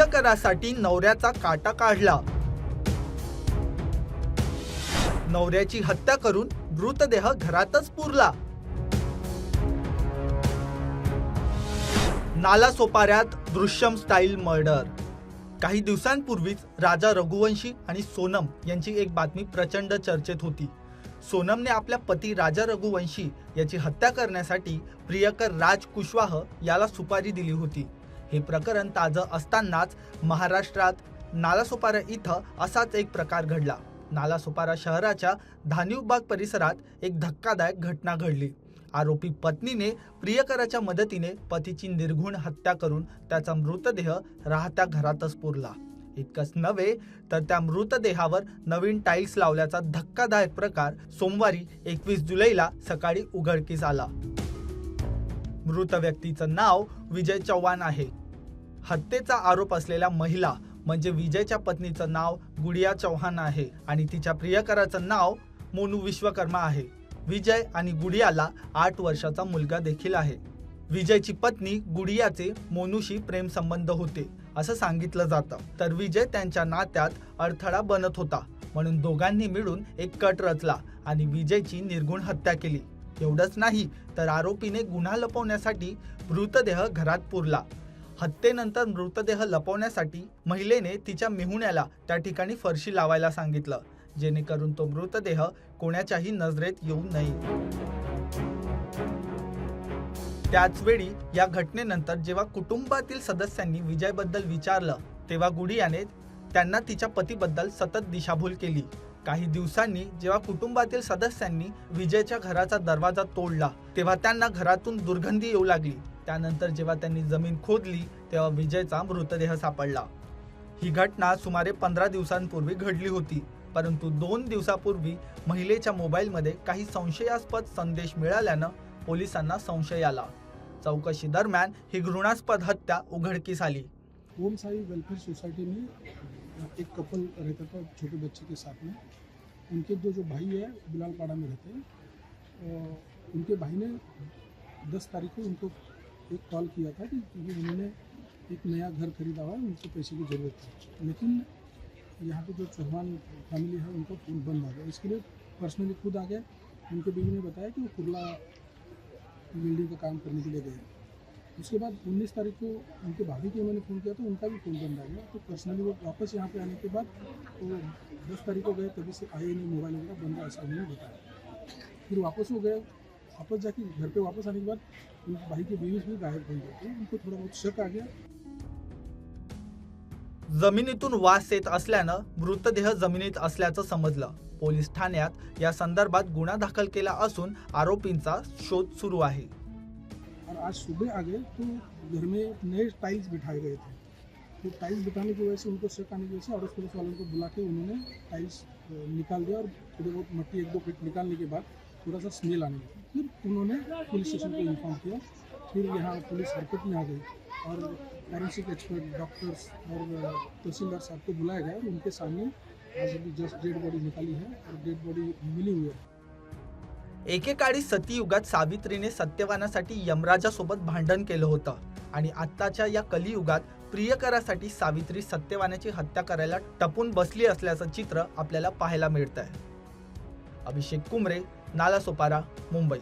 प्रियकरासाठी नवऱ्याचा काटा काढला. नवऱ्याची हत्या करून मृतदेह घरातच पुरला. नाला सोपाऱ्यात दृश्यम स्टाईल मर्डर. काही दिवसांपूर्वीच राजा रघुवंशी आणि सोनम यांची एक बातमी प्रचंड चर्चेत होती. सोनमने आपल्या पती राजा रघुवंशी याची हत्या करण्यासाठी प्रियकर राज कुशवाह याला सुपारी दिली होती. हे प्रकरण ताजं असतानाच महाराष्ट्रात नालासोपारा इथं असाच एक प्रकार घडला. नालासोपारा शहराच्या धानिवबाग परिसरात एक धक्कादायक घटना घडली. आरोपी पत्नीने प्रियकराच्या मदतीने पतीची निर्घुण हत्या करून त्याचा मृतदेह राहत्या घरातच पुरला. इतकंच नव्हे तर त्या मृतदेहावर नवीन टाईल्स लावल्याचा धक्कादायक प्रकार सोमवारी एकवीस जुलैला सकाळी उघडकीस आला. मृत व्यक्तीचं नाव विजय चव्हाण आहे. हत्येचा आरोप असलेल्या महिला म्हणजे विजयच्या पत्नीचं नाव गुडिया चव्हाण आहे आणि तिच्या प्रियकराचं नाव मोनू विश्वकर्मा आहे. विजय आणि गुडियाला आठ वर्षाचा मुलगा देखील आहे. विजयची पत्नी गुडियाचे मोनूशी प्रेम संबंध होते असं सांगितलं जातं. तर विजय त्यांच्या नात्यात अडथळा बनत होता म्हणून दोघांनी मिळून एक कट रचला आणि विजयची निर्गुण हत्या केली. एवढंच नाही तर आरोपीने गुन्हा लपवण्यासाठी मृतदेह घरात पुरला. हत्येनंतर मृतदेह लपवण्यासाठी महिलेने तिच्या मेहुण्याला त्या ठिकाणी फरशी लावायला सांगितलं जेणेकरून तो मृतदेह कोणाच्याही नजरेत येऊ नये. त्याचवेळी या घटनेनंतर जेव्हा कुटुंबातील सदस्यांनी विजयबद्दल विचारलं तेव्हा गुडियाने त्यांना तिच्या पतीबद्दल सतत दिशाभूल केली. काही दिवसांनी जेव्हा कुटुंबातील सदस्यांनी विजयच्या घराचा दरवाजा तोडला तेव्हा त्यांना घरातून दुर्गंधी येऊ लागली. त्यानंतर जेव्हा त्यांनी जमीन खोदली तेव्हा विजयचा मृतदेह सापडला. ही घटना सुमारे पंधरा दिवसांपूर्वी घडली होती परंतु दोन दिवसापूर्वी महिलेच्या मोबाईलमध्ये काही संशयास्पद संदेश मिळाल्यानं पोलिसांना संशय आला. चौकशी दरम्यान ही घृणास्पद हत्या उघडकीस आली. ओम साई वेलफेअर सोसायटीने एक कपल रहता था छोटे बच्चे के साथ में। उनके जो जो भाई है बिलाल पाड़ा में रहते हैं। उनके भाई ने दस तारीख को उनको एक कॉल किया था कि क्योंकि उन्होंने एक नया घर खरीदा हुआ है, उनको पैसे की ज़रूरत थी। लेकिन यहाँ पे जो चौहान फैमिली है, उनको फ़ोन बंद आ गया। इसके लिए पर्सनली खुद आ गए उनके बीवी ने बताया कि वो कुरला बिल्डिंग का काम करने के लिए गए उसके बाद 19 तारीख को उनके भाभी के मैंने फ़ोन किया तो उनका भी फ़ोन बंद आ गया। तो पर्सनली वो वापस यहाँ पे आने के बाद वो दस तारीख को गए तभी से आए नहीं मोबाइल वगैरह बंद ऐसा उन्होंने बताया। फिर वापस वो गए वापस जाके घर पे वापस आने के बाद उनके भाई के बीवी भी गायब हो गए। तो उनको थोड़ा बहुत शक आ गया। जमिनीतून वास येत असल्यानं मृतदेह जमिनीत असल्याचं समजलं. पोलीस ठाण्यात या संदर्भात गुन्हा दाखल केला असून आरोपींचा शोध सुरू आहे. और आज सुबह आ गए तो घर में नए टाइल्स बिठाए गए थे। तो टाइल्स बिठाने की वजह से उनको शक आने की वजह से अड़ोस पड़ोस वालों को बुला के उन्होंने टाइल्स निकाल दिया और थोड़े बहुत मट्टी एक दो फीट निकालने के बाद थोड़ा सा स्मेल आने लगा। फिर उन्होंने पुलिस स्टेशन को इन्फॉर्म किया। फिर यहाँ पुलिस हरकत में आ गई और फॉरेंसिक एक्सपर्ट डॉक्टर्स और तहसीलदार साहब को बुलाया गया और उनके सामने आज अभी जस्ट डेड बॉडी निकाली है और डेड बॉडी मिली हुई है। एकेकाळी सतीयुगात सावित्रीने सत्यवानासाठी यमराजासोबत भांडण केलं होतं आणि आत्ताच्या या कलियुगात प्रियकरासाठी सावित्री सत्यवानाची हत्या करायला टपून बसली असल्याचं चित्र आपल्याला पाहायला मिळतंय. आहे अभिषेक कुमरे नालासोपारा मुंबई.